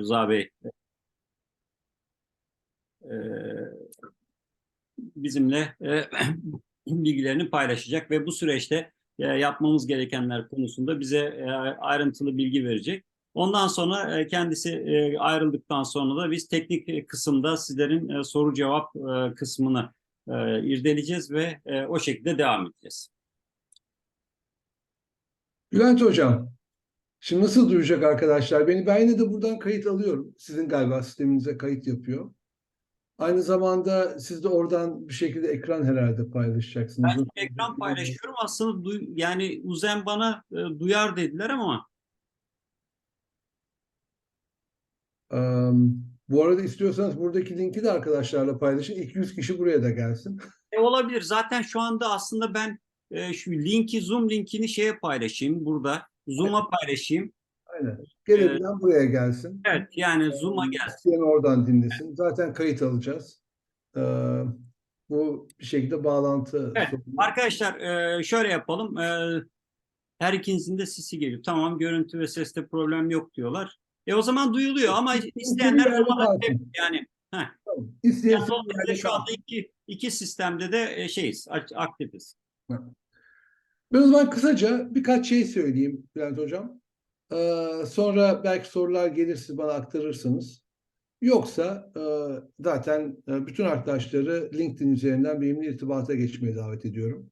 Rıza Bey bizimle e, bilgilerini paylaşacak ve bu süreçte e, yapmamız gerekenler konusunda bize e, ayrıntılı bilgi verecek. Ondan sonra kendisi ayrıldıktan sonra da biz teknik kısımda sizlerin soru cevap kısmını irdeleyeceğiz ve o şekilde devam edeceğiz. Bülent Hocam, şimdi nasıl duyacak arkadaşlar? Beni ben yine de buradan kayıt alıyorum. Sizin galiba sisteminize kayıt yapıyor. Aynı zamanda siz de oradan bir şekilde ekran herhalde paylaşacaksınız. Ben ekran paylaşıyorum. Aslında duy- yani Uzen bana e, duyar dediler ama Eee, bu arada istiyorsanız buradaki linki de arkadaşlarla paylaşın. 200 kişi buraya da gelsin. E, olabilir. Zaten şu anda aslında ben e, şu linki Zoom linkini şeye paylaşayım burada. Zoom'a paylaşayım. Aynen. Gelebilen buraya gelsin. Evet yani Zoom'a gelsin. İsteyen oradan dinlesin. Zaten kayıt alacağız. Eee, bu bir şekilde bağlantı Evet, sorunu. Arkadaşlar e, şöyle yapalım. E, her ikinizin de sesi geliyor. Tamam görüntü ve seste problem yok diyorlar. E o zaman duyuluyor ama isteyenler Zoom'a yani heh. Tamam. İsteyen Yani şu anda iki, iki sistemde de e, şeyiz, aktifiz. Ben o zaman kısaca birkaç şey söyleyeyim Bülent Hocam. Ee, sonra belki sorular gelirse bana aktarırsınız. Yoksa e, zaten e, bütün arkadaşları LinkedIn üzerinden benimle irtibata geçmeye davet ediyorum.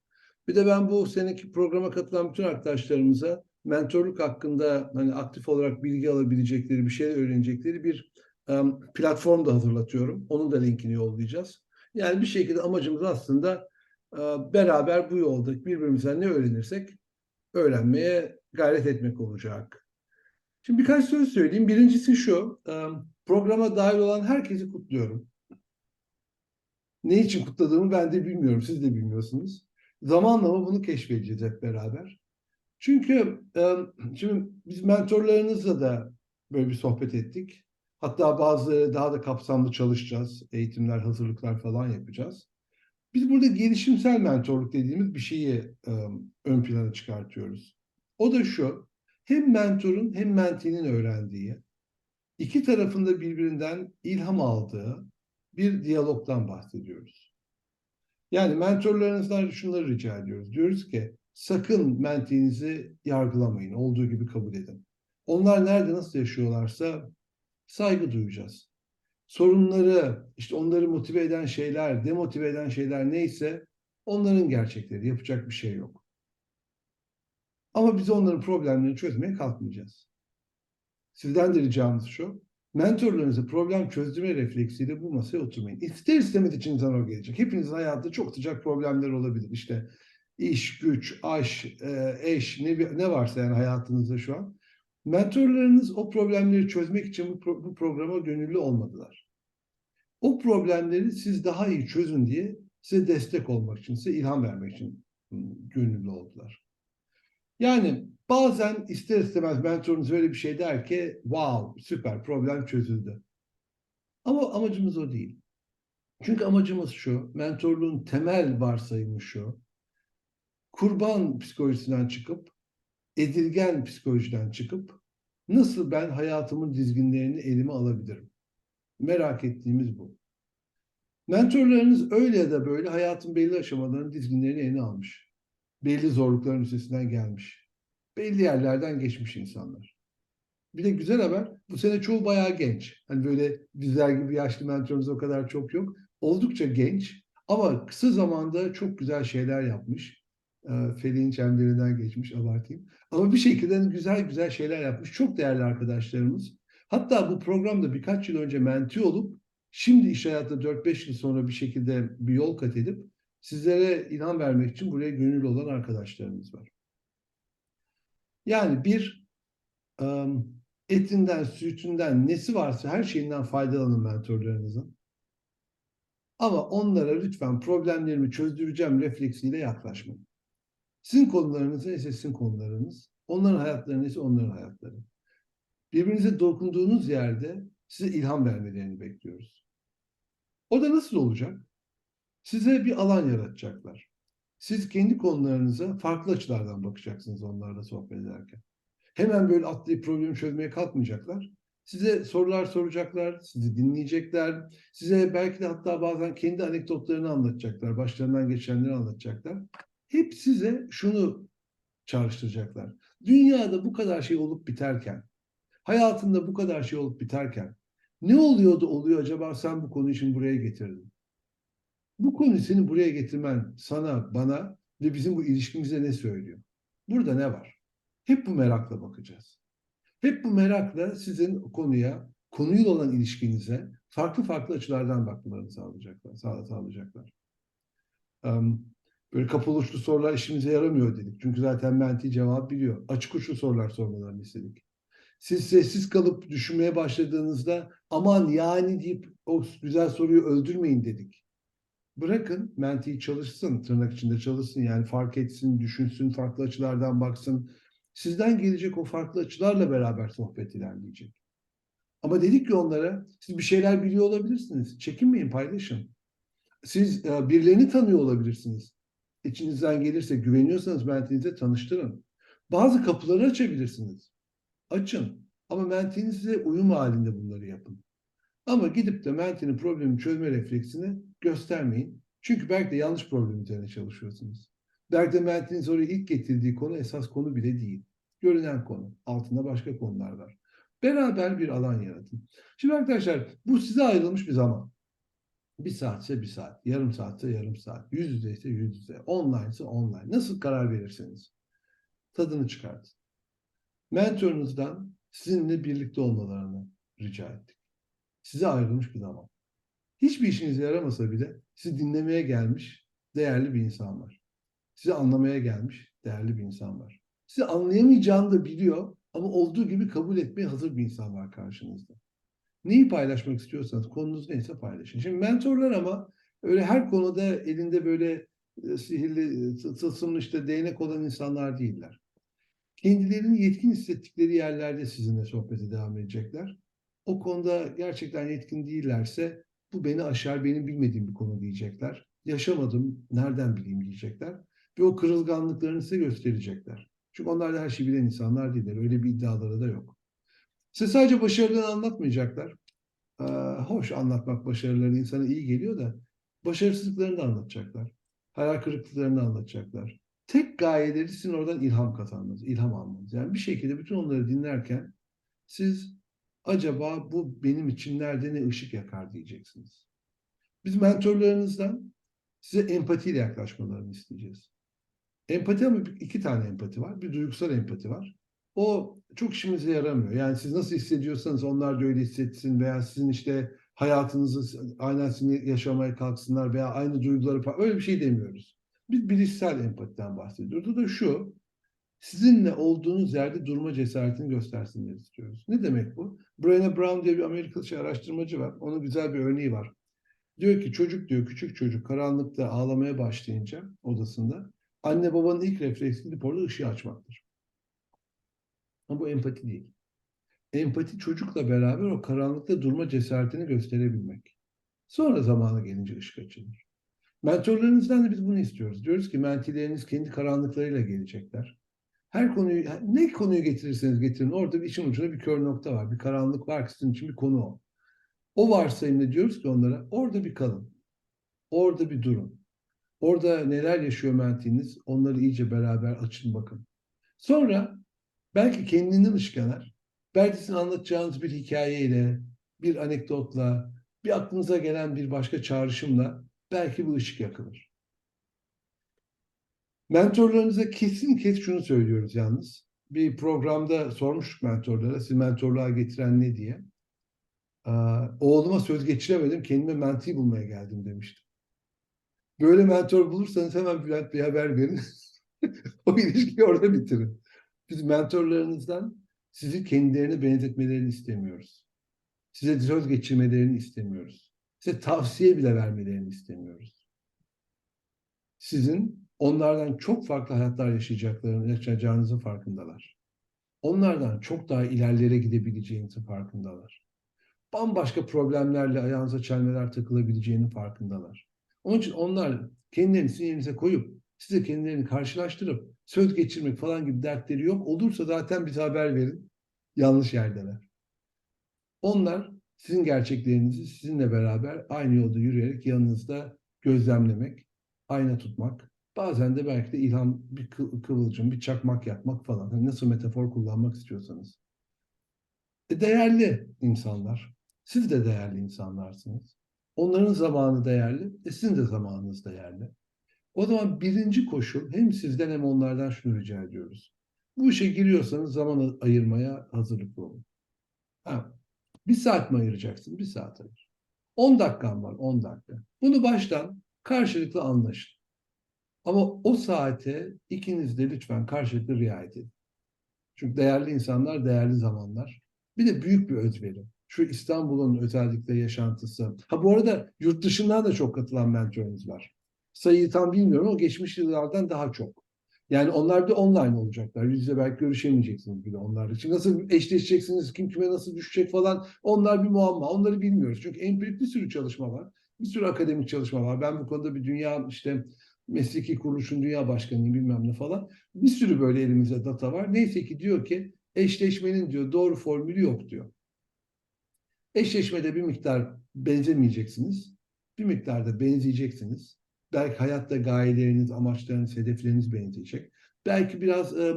Bir de ben bu seneki programa katılan bütün arkadaşlarımıza mentorluk hakkında hani aktif olarak bilgi alabilecekleri, bir şeyler öğrenecekleri bir e, platform da hazırlatıyorum. Onun da linkini yollayacağız. Yani bir şekilde amacımız aslında beraber bu yolda birbirimizden ne öğrenirsek öğrenmeye gayret etmek olacak. Şimdi birkaç söz söyleyeyim. Birincisi şu, e, programa dahil olan herkesi kutluyorum. Ne için kutladığımı ben de bilmiyorum, siz de bilmiyorsunuz. Zamanla ama bunu keşfedeceğiz hep beraber. Çünkü e, şimdi biz mentorlarınızla da böyle bir sohbet ettik. Hatta bazıları daha da kapsamlı çalışacağız. Eğitimler, hazırlıklar falan yapacağız. Biz burada gelişimsel mentorluk dediğimiz bir şeyi e, ön plana çıkartıyoruz. O da şu, hem mentorun hem mentee'nin öğrendiği, iki tarafında birbirinden ilham aldığı bir diyalogdan bahsediyoruz. Yani mentorlarınızdan şunları rica ediyoruz. Diyoruz ki sakın menteenizi yargılamayın, olduğu gibi kabul edin. Onlar nerede nasıl yaşıyorlarsa saygı duyacağız sorunları, işte onları motive eden şeyler, demotive eden şeyler neyse onların gerçekleri, yapacak bir şey yok. Ama biz onların problemlerini çözmeye kalkmayacağız. Sizden de ricamız şu, mentorlarınızı problem çözdürme refleksiyle bu masaya oturmayın. İster istemez içinizden o gelecek. Hepinizin hayatında çok sıcak problemler olabilir. İşte iş, güç, aş, e, eş, ne, ne varsa yani hayatınızda şu an. Mentorlarınız o problemleri çözmek için bu, bu programa gönüllü olmadılar. O problemleri siz daha iyi çözün diye size destek olmak için, size ilham vermek için gönüllü oldular. Yani bazen ister istemez mentorunuz öyle bir şey der ki wow süper problem çözüldü. Ama amacımız o değil. Çünkü amacımız şu, mentorluğun temel varsayımı şu. Kurban psikolojisinden çıkıp edilgen psikolojiden çıkıp nasıl ben hayatımın dizginlerini elime alabilirim? Merak ettiğimiz bu. Mentorlarınız öyle ya da böyle hayatın belli aşamalarının dizginlerini eline almış. Belli zorlukların üstesinden gelmiş. Belli yerlerden geçmiş insanlar. Bir de güzel haber, bu sene çoğu bayağı genç. Hani böyle bizler gibi yaşlı mentorumuz o kadar çok yok. Oldukça genç ama kısa zamanda çok güzel şeyler yapmış. Ee, Feri'nin çemberinden geçmiş, abartayım. Ama bir şekilde güzel güzel şeyler yapmış. Çok değerli arkadaşlarımız. Hatta bu programda birkaç yıl önce menti olup şimdi iş hayatında 4-5 yıl sonra bir şekilde bir yol kat edip sizlere ilham vermek için buraya gönüllü olan arkadaşlarımız var. Yani bir etinden, sütünden, nesi varsa her şeyinden faydalanın mentorlarınızın. Ama onlara lütfen problemlerimi çözdüreceğim refleksiyle yaklaşmayın. Sizin konularınız neyse sizin konularınız, onların hayatları neyse onların hayatları. Birbirinize dokunduğunuz yerde size ilham vermelerini bekliyoruz. O da nasıl olacak? Size bir alan yaratacaklar. Siz kendi konularınıza farklı açılardan bakacaksınız onlarla sohbet ederken. Hemen böyle atlayıp problemi çözmeye kalkmayacaklar. Size sorular soracaklar, sizi dinleyecekler. Size belki de hatta bazen kendi anekdotlarını anlatacaklar, başlarından geçenleri anlatacaklar. Hep size şunu çağrıştıracaklar. Dünyada bu kadar şey olup biterken, hayatında bu kadar şey olup biterken ne oluyordu oluyor acaba sen bu konu için buraya getirdin? Bu konuyu senin buraya getirmen sana, bana ve bizim bu ilişkimize ne söylüyor? Burada ne var? Hep bu merakla bakacağız. Hep bu merakla sizin konuya, konuyla olan ilişkinize farklı farklı açılardan bakmalarını sağlayacaklar. Sağ, sağlayacaklar. Böyle kapalı uçlu sorular işimize yaramıyor dedik. Çünkü zaten menti cevap biliyor. Açık uçlu sorular sormalarını istedik. Siz sessiz kalıp düşünmeye başladığınızda aman yani deyip o güzel soruyu öldürmeyin dedik. Bırakın mentiyi çalışsın, tırnak içinde çalışsın. Yani fark etsin, düşünsün, farklı açılardan baksın. Sizden gelecek o farklı açılarla beraber sohbet ilerleyecek. Ama dedik ki onlara, siz bir şeyler biliyor olabilirsiniz. Çekinmeyin, paylaşın. Siz e, birilerini tanıyor olabilirsiniz. İçinizden gelirse, güveniyorsanız mentinize tanıştırın. Bazı kapıları açabilirsiniz. Açın. Ama mentinin size uyum halinde bunları yapın. Ama gidip de mentinin problemi çözme refleksini göstermeyin. Çünkü belki de yanlış problem üzerine çalışıyorsunuz. Belki de mentinin oraya ilk getirdiği konu esas konu bile değil. Görünen konu. Altında başka konular var. Beraber bir alan yaratın. Şimdi arkadaşlar bu size ayrılmış bir zaman. Bir saatse bir saat, yarım saatse yarım saat, yüz yüze ise yüz yüze, online ise online. Nasıl karar verirseniz tadını çıkartın. Mentorunuzdan sizinle birlikte olmalarını rica ettik. Size ayrılmış bir zaman. Hiçbir işinize yaramasa bile sizi dinlemeye gelmiş değerli bir insan var. Sizi anlamaya gelmiş değerli bir insan var. Sizi anlayamayacağını da biliyor ama olduğu gibi kabul etmeye hazır bir insan var karşınızda. Neyi paylaşmak istiyorsanız konunuz neyse paylaşın. Şimdi mentorlar ama öyle her konuda elinde böyle e, sihirli, e, tılsımlı işte değnek olan insanlar değiller. Kendilerini yetkin hissettikleri yerlerde sizinle sohbete devam edecekler. O konuda gerçekten yetkin değillerse bu beni aşar, benim bilmediğim bir konu diyecekler. Yaşamadım, nereden bileyim diyecekler. Ve o kırılganlıklarını size gösterecekler. Çünkü onlar da her şeyi bilen insanlar değiller. Öyle bir iddiaları da yok. Size sadece başarılarını anlatmayacaklar. Ee, hoş anlatmak başarılarını insana iyi geliyor da başarısızlıklarını da anlatacaklar. Hayal kırıklıklarını anlatacaklar. Tek gayeleri sizin oradan ilham kazanmanız, ilham almanız. Yani bir şekilde bütün onları dinlerken siz acaba bu benim için nerede ne ışık yakar diyeceksiniz. Biz mentorlarınızdan size empatiyle yaklaşmalarını isteyeceğiz. Empati ama iki tane empati var. Bir duygusal empati var. O çok işimize yaramıyor. Yani siz nasıl hissediyorsanız onlar da öyle hissetsin veya sizin işte hayatınızı aynen sizin yaşamaya kalksınlar veya aynı duyguları öyle bir şey demiyoruz. Biz bilişsel empatiden bahsediyoruz. O da şu, sizinle olduğunuz yerde durma cesaretini göstersinler istiyoruz. Ne demek bu? Brené Brown diye bir Amerikalı şey araştırmacı var. Onun güzel bir örneği var. Diyor ki çocuk diyor küçük çocuk karanlıkta ağlamaya başlayınca odasında anne babanın ilk refleksi gidip orada ışığı açmaktır. Ama bu empati değil. Empati çocukla beraber o karanlıkta durma cesaretini gösterebilmek. Sonra zamanı gelince ışık açılır. Mentorlarınızdan da biz bunu istiyoruz. Diyoruz ki mentileriniz kendi karanlıklarıyla gelecekler. Her konuyu, ne konuyu getirirseniz getirin orada bir işin ucunda bir kör nokta var. Bir karanlık var ki sizin için bir konu o. O varsayımla diyoruz ki onlara orada bir kalın. Orada bir durun. Orada neler yaşıyor mentiniz onları iyice beraber açın bakın. Sonra belki kendinden ışık yanar. Belki sizin anlatacağınız bir hikayeyle, bir anekdotla, bir aklınıza gelen bir başka çağrışımla belki bu ışık yakılır. Mentorlarınıza kesin kes şunu söylüyoruz yalnız. Bir programda sormuştuk mentorlara, sizi mentorluğa getiren ne diye. Oğluma söz geçiremedim, kendime menti bulmaya geldim demiştim. Böyle mentor bulursanız hemen Bülent Bey'e haber verin. o ilişkiyi orada bitirin. Biz mentorlarınızdan sizi kendilerine benzetmelerini istemiyoruz. Size söz geçirmelerini istemiyoruz. Size tavsiye bile vermelerini istemiyoruz. Sizin onlardan çok farklı hayatlar yaşayacaklarını, yaşayacağınızın farkındalar. Onlardan çok daha ilerlere gidebileceğinizin farkındalar. Bambaşka problemlerle ayağınıza çelmeler takılabileceğinin farkındalar. Onun için onlar kendilerini sizin yerinize koyup size kendilerini karşılaştırıp söz geçirmek falan gibi dertleri yok. Olursa zaten bize haber verin. Yanlış yerdeler. Onlar sizin gerçeklerinizi sizinle beraber aynı yolda yürüyerek yanınızda gözlemlemek, ayna tutmak, bazen de belki de ilham, bir kı- kıvılcım, bir çakmak yapmak falan. Hani nasıl metafor kullanmak istiyorsanız. E, değerli insanlar. Siz de değerli insanlarsınız. Onların zamanı değerli, e sizin de zamanınız değerli. O zaman birinci koşul hem sizden hem onlardan şunu rica ediyoruz. Bu işe giriyorsanız zaman ayırmaya hazırlıklı olun. Ha, bir saat mi ayıracaksın? Bir saat ayır. 10 dakikan var, 10 dakika. Bunu baştan karşılıklı anlaşın. Ama o saate ikiniz de lütfen karşılıklı riayet edin. Çünkü değerli insanlar, değerli zamanlar. Bir de büyük bir özveri. Şu İstanbul'un özellikle yaşantısı. Ha bu arada yurt dışından da çok katılan mentorumuz var. Sayıyı tam bilmiyorum ama geçmiş yıllardan daha çok. Yani onlar da online olacaklar. Yüz yüze belki görüşemeyeceksiniz bile onlarla. Şimdi nasıl eşleşeceksiniz, kim kime nasıl düşecek falan onlar bir muamma. Onları bilmiyoruz. Çünkü empirik bir sürü çalışma var. Bir sürü akademik çalışma var. Ben bu konuda bir dünya işte mesleki kuruluşun dünya başkanıyım bilmem ne falan. Bir sürü böyle elimizde data var. Neyse ki diyor ki eşleşmenin diyor doğru formülü yok diyor. Eşleşmede bir miktar benzemeyeceksiniz. Bir miktarda benzeyeceksiniz. Belki hayatta gayeleriniz, amaçlarınız, hedefleriniz benzeyecek. Belki biraz e,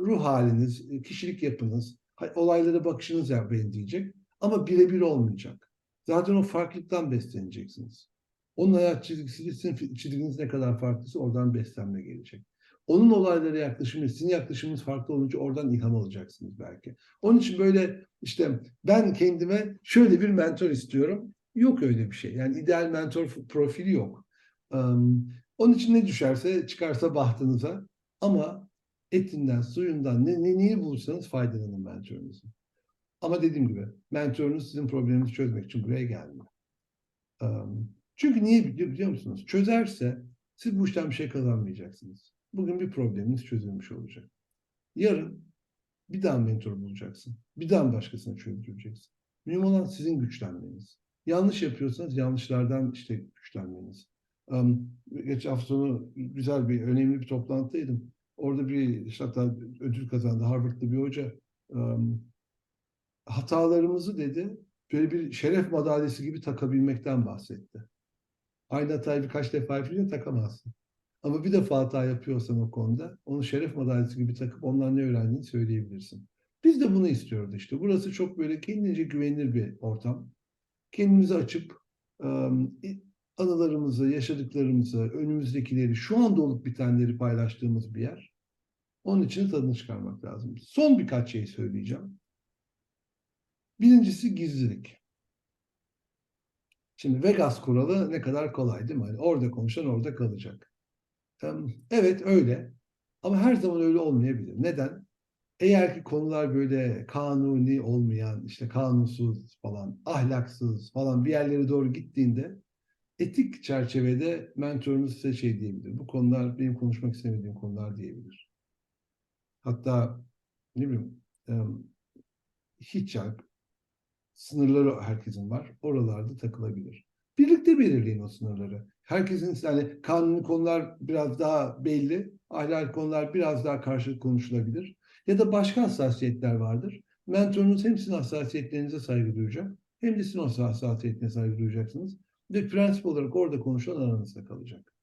ruh haliniz, e, kişilik yapınız, olaylara bakışınız ya benzeyecek. Ama birebir olmayacak. Zaten o farklılıktan besleneceksiniz. Onun hayat çizgisi, sizin çizginiz ne kadar farklıysa oradan beslenme gelecek. Onun olaylara yaklaşımı, sizin yaklaşımınız farklı olunca oradan ilham alacaksınız belki. Onun için böyle işte ben kendime şöyle bir mentor istiyorum. Yok öyle bir şey. Yani ideal mentor profili yok. Onun için ne düşerse çıkarsa bahtınıza ama etinden, suyundan ne, ne neyi bulursanız faydalanın mentorunuzun. Ama dediğim gibi mentorunuz sizin probleminizi çözmek için buraya gelmiyor. Çünkü niye biliyor musunuz? Çözerse siz bu işten bir şey kazanmayacaksınız. Bugün bir probleminiz çözülmüş olacak. Yarın bir daha mentor bulacaksın. Bir daha başkasına çözdüreceksin. Mühim olan sizin güçlenmeniz. Yanlış yapıyorsanız yanlışlardan işte güçlenmeniz. Um, geçen hafta sonu güzel bir, önemli bir toplantıdaydım. Orada bir, işte hatta ödül kazandı Harvard'da bir hoca. Um, hatalarımızı dedi, böyle bir şeref madalyası gibi takabilmekten bahsetti. Aynı hatayı birkaç defa yapınca takamazsın. Ama bir defa hata yapıyorsan o konuda onu şeref madalyası gibi takıp ondan ne öğrendiğini söyleyebilirsin. Biz de bunu istiyoruz işte. Burası çok böyle kendince güvenilir bir ortam. Kendimizi açıp ım, anılarımızı, yaşadıklarımızı, önümüzdekileri, şu anda olup bitenleri paylaştığımız bir yer. Onun için tadını çıkarmak lazım. Son birkaç şey söyleyeceğim. Birincisi gizlilik. Şimdi Vegas kuralı ne kadar kolay değil mi? Hani orada konuşan orada kalacak. Evet öyle. Ama her zaman öyle olmayabilir. Neden? Eğer ki konular böyle kanuni olmayan, işte kanunsuz falan, ahlaksız falan bir yerlere doğru gittiğinde etik çerçevede mentorunuz size şey diyebilir. Bu konular benim konuşmak istemediğim konular diyebilir. Hatta ne bileyim hiç yani sınırları herkesin var. Oralarda takılabilir. Birlikte belirleyin o sınırları. Herkesin yani kanuni konular biraz daha belli, ahlaki konular biraz daha karşılık konuşulabilir. Ya da başka hassasiyetler vardır. Mentorunuz hem sizin hassasiyetlerinize saygı duyacak, hem de sizin o hassasiyetine saygı duyacaksınız. Ve prensip olarak orada konuşulan aranızda kalacak.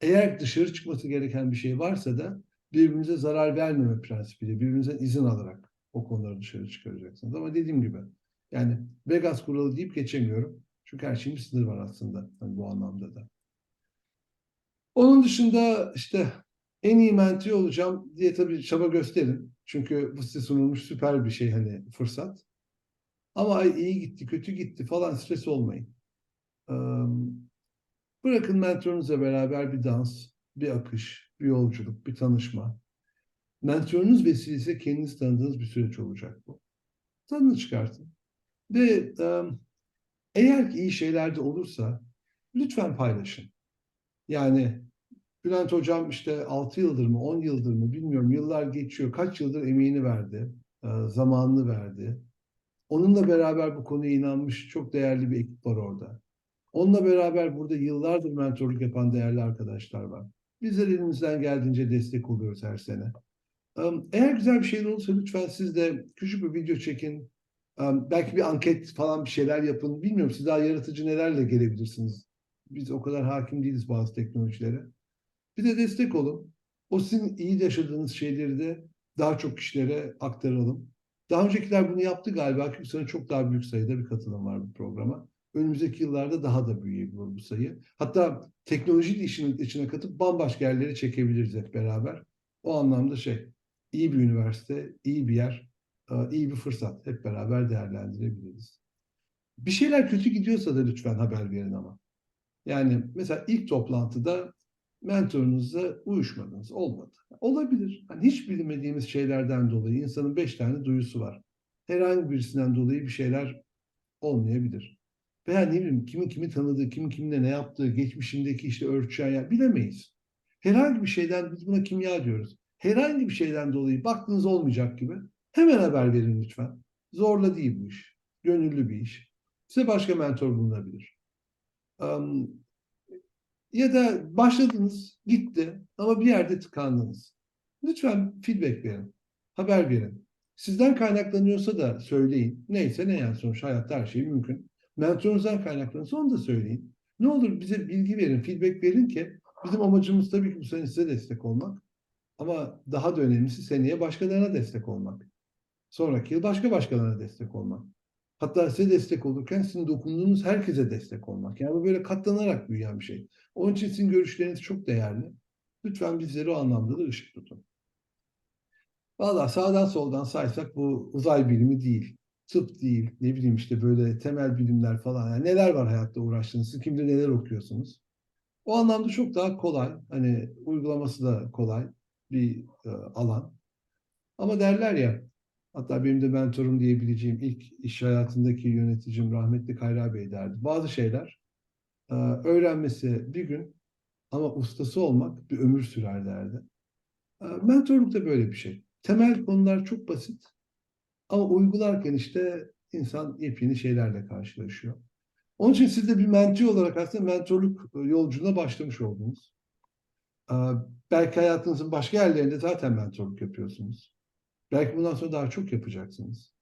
Eğer dışarı çıkması gereken bir şey varsa da birbirinize zarar vermeme prensibiyle, birbirinizden izin alarak o konuları dışarı çıkaracaksınız. Ama dediğim gibi yani Vegas kuralı deyip geçemiyorum. Çünkü her şeyin bir sınırı var aslında hani bu anlamda da. Onun dışında işte en iyi mentör olacağım diye tabii çaba gösterin. Çünkü bu size sunulmuş süper bir şey hani fırsat. Ama iyi gitti, kötü gitti falan stres olmayın. Bırakın mentorunuzla beraber bir dans, bir akış, bir yolculuk, bir tanışma. Mentorunuz vesilesiyle kendiniz tanıdığınız bir süreç olacak bu. Tadını çıkartın. Ve eğer ki iyi şeyler de olursa lütfen paylaşın. Yani Bülent Hocam işte 6 yıldır mı 10 yıldır mı bilmiyorum yıllar geçiyor. Kaç yıldır emeğini verdi, zamanını verdi. Onunla beraber bu konuya inanmış çok değerli bir ekip var orada. Onunla beraber burada yıllardır mentorluk yapan değerli arkadaşlar var. Bizler elimizden geldiğince destek oluyoruz her sene. Eğer güzel bir şey olursa lütfen siz de küçük bir video çekin. Belki bir anket falan bir şeyler yapın. Bilmiyorum siz daha yaratıcı nelerle gelebilirsiniz. Biz o kadar hakim değiliz bazı teknolojilere. Bir de destek olun. O sizin iyi yaşadığınız şeyleri de daha çok kişilere aktaralım. Daha öncekiler bunu yaptı galiba. Bu sene çok daha büyük sayıda bir katılım var bu programa. Önümüzdeki yıllarda daha da büyüyebilir bu sayı. Hatta teknoloji de işin içine katıp bambaşka yerlere çekebiliriz hep beraber. O anlamda şey, iyi bir üniversite, iyi bir yer, e, iyi bir fırsat. Hep beraber değerlendirebiliriz. Bir şeyler kötü gidiyorsa da lütfen haber verin ama. Yani mesela ilk toplantıda mentorunuzla uyuşmadınız. Olmadı. Olabilir. Hani hiç bilmediğimiz şeylerden dolayı insanın beş tane duyusu var. Herhangi birisinden dolayı bir şeyler olmayabilir. Veya ne bileyim kimin kimi tanıdığı, kimin kiminle ne yaptığı, geçmişindeki işte örtüşen yer bilemeyiz. Herhangi bir şeyden biz buna kimya diyoruz. Herhangi bir şeyden dolayı baktığınız olmayacak gibi hemen haber verin lütfen. Zorla değil bu iş. Gönüllü bir iş. Size başka mentor bulunabilir. Um, ya da başladınız, gitti ama bir yerde tıkandınız. Lütfen feedback verin, haber verin. Sizden kaynaklanıyorsa da söyleyin. Neyse ne yani sonuç hayatta her şey mümkün. Mentorunuzdan kaynaklanıyorsa onu da söyleyin. Ne olur bize bilgi verin, feedback verin ki bizim amacımız tabii ki bu sene size destek olmak. Ama daha da önemlisi seneye başkalarına destek olmak. Sonraki yıl başka başkalarına destek olmak. Hatta size destek olurken sizin dokunduğunuz herkese destek olmak. Yani bu böyle katlanarak büyüyen bir şey. Onun için sizin görüşleriniz çok değerli. Lütfen bizleri o anlamda da ışık tutun. Valla sağdan soldan saysak bu uzay bilimi değil. Tıp değil. Ne bileyim işte böyle temel bilimler falan. Yani neler var hayatta uğraştığınız? Siz kimde neler okuyorsunuz? O anlamda çok daha kolay. Hani uygulaması da kolay bir e, alan. Ama derler ya hatta benim de mentorum diyebileceğim ilk iş hayatındaki yöneticim rahmetli Kayra Bey derdi. Bazı şeyler e, öğrenmesi bir gün ama ustası olmak bir ömür sürer derdi. E, mentorluk da böyle bir şey. Temel konular çok basit ama uygularken işte insan yepyeni şeylerle karşılaşıyor. Onun için siz de bir menti olarak aslında mentorluk yolculuğuna başlamış oldunuz. Ee, Belki hayatınızın başka yerlerinde zaten mentorluk yapıyorsunuz. Belki bundan sonra daha çok yapacaksınız.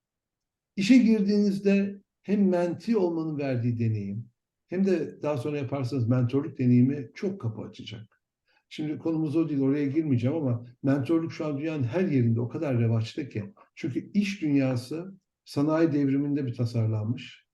İşe girdiğinizde hem menti olmanın verdiği deneyim hem de daha sonra yaparsanız mentorluk deneyimi çok kapı açacak. Şimdi konumuz o değil, oraya girmeyeceğim ama mentorluk şu an dünyanın her yerinde o kadar revaçta ki. Çünkü iş dünyası sanayi devriminde bir tasarlanmış.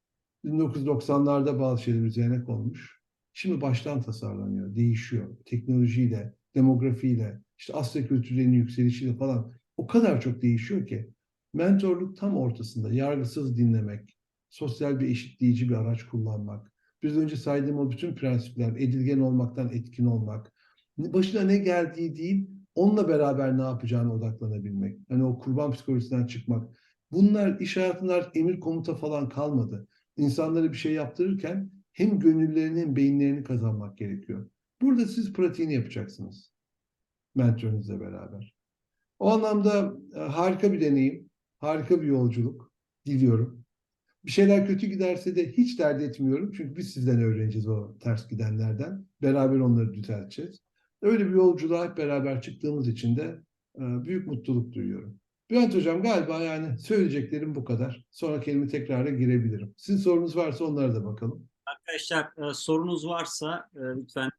1990'larda bazı şeyler üzerine konmuş. Şimdi baştan tasarlanıyor, değişiyor. Teknolojiyle, demografiyle, işte Asya kültürlerinin yükselişiyle falan o kadar çok değişiyor ki mentorluk tam ortasında yargısız dinlemek, sosyal bir eşitleyici bir araç kullanmak, biraz önce saydığım o bütün prensipler, edilgen olmaktan etkin olmak, başına ne geldiği değil, onunla beraber ne yapacağına odaklanabilmek. Hani o kurban psikolojisinden çıkmak. Bunlar iş hayatında emir komuta falan kalmadı. İnsanlara bir şey yaptırırken hem gönüllerini hem beyinlerini kazanmak gerekiyor. Burada siz pratiğini yapacaksınız. Mentorunuzla beraber. O anlamda e, harika bir deneyim, harika bir yolculuk diliyorum. Bir şeyler kötü giderse de hiç dert etmiyorum. Çünkü biz sizden öğreneceğiz o ters gidenlerden. Beraber onları düzelteceğiz. Öyle bir yolculuğa hep beraber çıktığımız için de e, büyük mutluluk duyuyorum. Bülent Hocam galiba yani söyleyeceklerim bu kadar. Sonra kelime tekrara girebilirim. Sizin sorunuz varsa onlara da bakalım. Arkadaşlar e, sorunuz varsa e, lütfen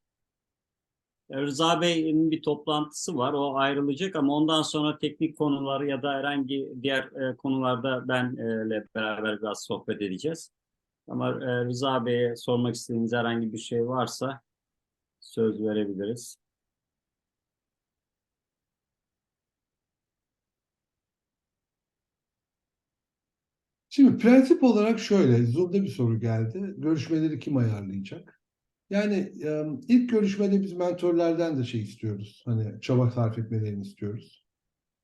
Rıza Bey'in bir toplantısı var. O ayrılacak ama ondan sonra teknik konular ya da herhangi diğer konularda benle beraber biraz sohbet edeceğiz. Ama Rıza Bey'e sormak istediğiniz herhangi bir şey varsa söz verebiliriz. Şimdi prensip olarak şöyle, Zoom'da bir soru geldi. Görüşmeleri kim ayarlayacak? Yani ilk görüşmede biz mentorlardan da şey istiyoruz. Hani çaba sarf etmelerini istiyoruz.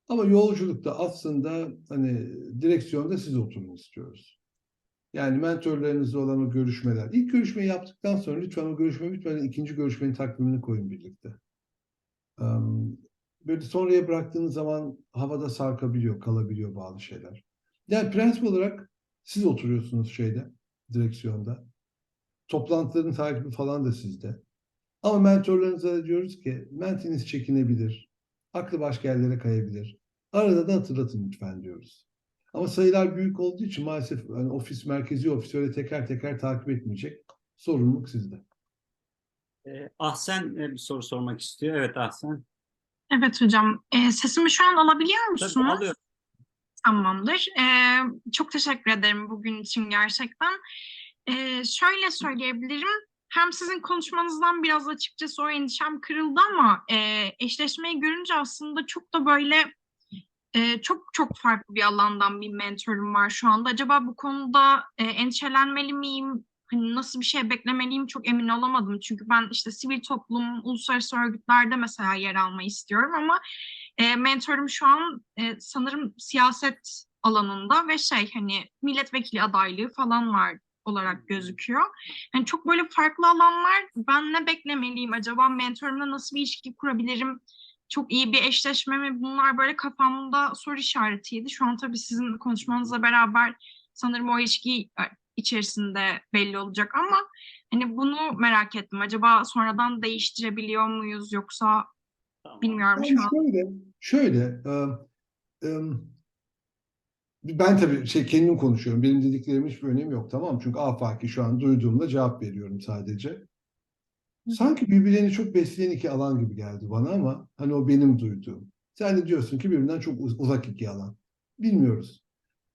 Ama yolculukta aslında hani direksiyonda siz oturun istiyoruz. Yani mentorlarınızla olan o görüşmeler. İlk görüşmeyi yaptıktan sonra lütfen o görüşme bitmeden ikinci görüşmenin takvimini koyun birlikte. Böyle sonraya bıraktığınız zaman havada sarkabiliyor, kalabiliyor bazı şeyler. Yani prensip olarak siz oturuyorsunuz şeyde, direksiyonda. Toplantıların takibi falan da sizde. Ama mentorlarınıza da diyoruz ki mentiniz çekinebilir. Aklı başka yerlere kayabilir. Arada da hatırlatın lütfen diyoruz. Ama sayılar büyük olduğu için maalesef hani ofis, merkezi ofis öyle teker teker takip etmeyecek. Sorumluluk sizde. E, Ahsen e, bir soru sormak istiyor. Evet Ahsen. Evet hocam. Ee, sesimi şu an alabiliyor Tabii musunuz? alıyorum. Tamamdır. Ee, çok teşekkür ederim bugün için gerçekten. Ee, şöyle söyleyebilirim. Hem sizin konuşmanızdan biraz açıkçası o endişem kırıldı ama e, eşleşmeyi görünce aslında çok da böyle e, çok çok farklı bir alandan bir mentorum var şu anda. Acaba bu konuda e, endişelenmeli miyim? Hani nasıl bir şey beklemeliyim çok emin olamadım. Çünkü ben işte sivil toplum, uluslararası örgütlerde mesela yer almayı istiyorum ama e, mentorum şu an e, sanırım siyaset alanında ve şey hani milletvekili adaylığı falan var olarak gözüküyor. Yani çok böyle farklı alanlar. Ben ne beklemeliyim acaba? Mentorumla nasıl bir ilişki kurabilirim? Çok iyi bir eşleşme mi? Bunlar böyle kafamda soru işaretiydi. Şu an tabii sizin konuşmanızla beraber sanırım o ilişki e, içerisinde belli olacak ama hani bunu merak ettim. Acaba sonradan değiştirebiliyor muyuz yoksa bilmiyorum Yani şu an. şöyle, şöyle e, e, ben tabii şey kendim konuşuyorum. Benim dediklerimin hiçbir önemi yok tamam? Çünkü afaki şu an duyduğumda cevap veriyorum sadece. Sanki birbirlerini çok besleyen iki alan gibi geldi bana ama hani o benim duyduğum. Sen de diyorsun ki birbirinden çok uz- uzak iki alan. Bilmiyoruz.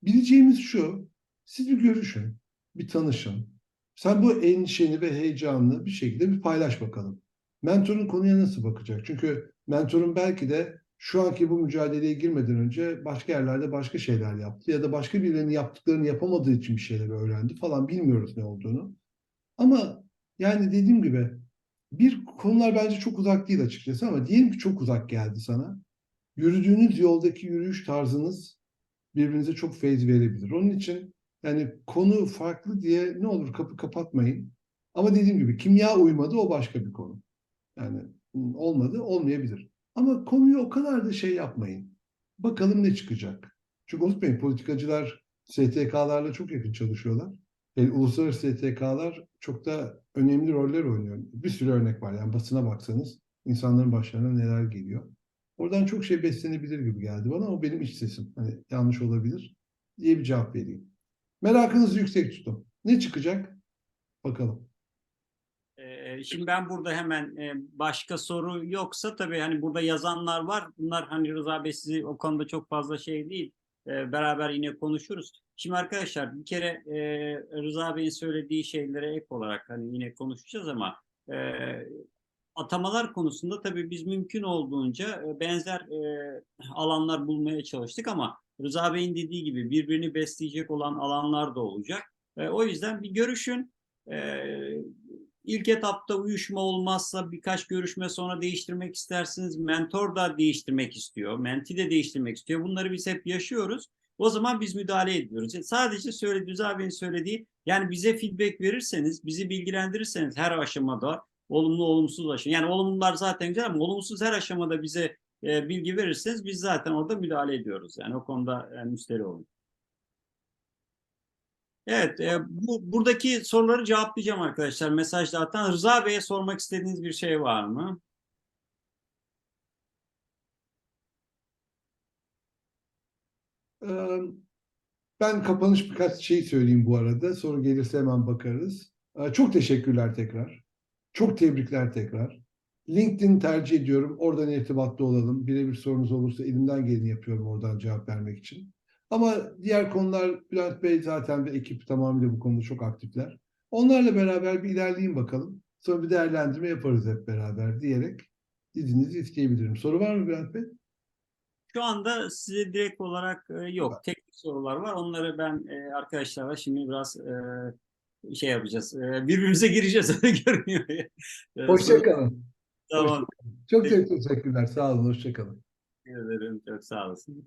Bileceğimiz şu, siz bir görüşün, bir tanışın. Sen bu endişeni ve heyecanını bir şekilde bir paylaş bakalım. Mentorun konuya nasıl bakacak? Çünkü mentorun belki de şu anki bu mücadeleye girmeden önce başka yerlerde başka şeyler yaptı ya da başka birilerinin yaptıklarını yapamadığı için bir şeyler öğrendi falan bilmiyoruz ne olduğunu. Ama yani dediğim gibi bir konular bence çok uzak değil açıkçası ama diyelim ki çok uzak geldi sana. Yürüdüğünüz yoldaki yürüyüş tarzınız birbirinize çok feyz verebilir. Onun için yani konu farklı diye ne olur kapı kapatmayın. Ama dediğim gibi kimya uymadı o başka bir konu. Yani olmadı olmayabilir. Ama konuyu o kadar da şey yapmayın. Bakalım ne çıkacak. Çünkü unutmayın politikacılar STK'larla çok yakın çalışıyorlar. Yani uluslararası STK'lar çok da önemli roller oynuyor. Bir sürü örnek var. Yani basına baksanız insanların başlarına neler geliyor. Oradan çok şey beslenebilir gibi geldi bana ama benim iç sesim. Hani yanlış olabilir diye bir cevap vereyim. Merakınızı yüksek tutun. Ne çıkacak? Bakalım. Ee, Şimdi ben burada hemen e, başka soru yoksa tabii hani burada yazanlar var. Bunlar hani Rıza Bey sizi o konuda çok fazla şey değil. Ee, Beraber yine konuşuruz. Şimdi arkadaşlar bir kere e, Rıza Bey'in söylediği şeylere ek olarak hani yine konuşacağız ama e, atamalar konusunda tabii biz mümkün olduğunca e, benzer e, alanlar bulmaya çalıştık ama Rıza Bey'in dediği gibi birbirini besleyecek olan alanlar da olacak. E, O yüzden bir görüşün. E, İlk etapta uyuşma olmazsa birkaç görüşme sonra değiştirmek istersiniz. Mentor da değiştirmek istiyor. Menti de değiştirmek istiyor. Bunları biz hep yaşıyoruz. O zaman biz müdahale ediyoruz. Sadece söylediği, Rıza Bey'in söylediği yani bize feedback verirseniz, bizi bilgilendirirseniz her aşamada olumlu olumsuz aşama. Yani olumlular zaten güzel ama olumsuz her aşamada bize e, bilgi verirseniz biz zaten orada müdahale ediyoruz. Yani o konuda e, müşteri olun. Evet, e, bu buradaki soruları cevaplayacağım arkadaşlar mesajla atan. Rıza Bey'e sormak istediğiniz bir şey var mı? Ee, Ben kapanış birkaç şey söyleyeyim bu arada. Soru gelirse hemen bakarız. Ee, Çok teşekkürler tekrar. Çok tebrikler tekrar. LinkedIn tercih ediyorum. Oradan irtibatlı olalım. Birebir sorunuz olursa elimden geleni yapıyorum oradan cevap vermek için. Ama diğer konular Bülent Bey zaten ve ekip tamamıyla bu konuda çok aktifler. Onlarla beraber bir ilerleyin bakalım. Sonra bir değerlendirme yaparız hep beraber diyerek izninizi isteyebilirim. Soru var mı Bülent Bey? Şu anda size direkt olarak e, yok. Teknik sorular var. Onları ben e, arkadaşlarla şimdi biraz e, şey yapacağız. E, birbirimize gireceğiz öyle görünüyor. E, Hoşçakalın. Tamam. Çok çok teşekkürler. Sağ olun. Hoşçakalın. Teşekkür ederim. Çok sağ olasın.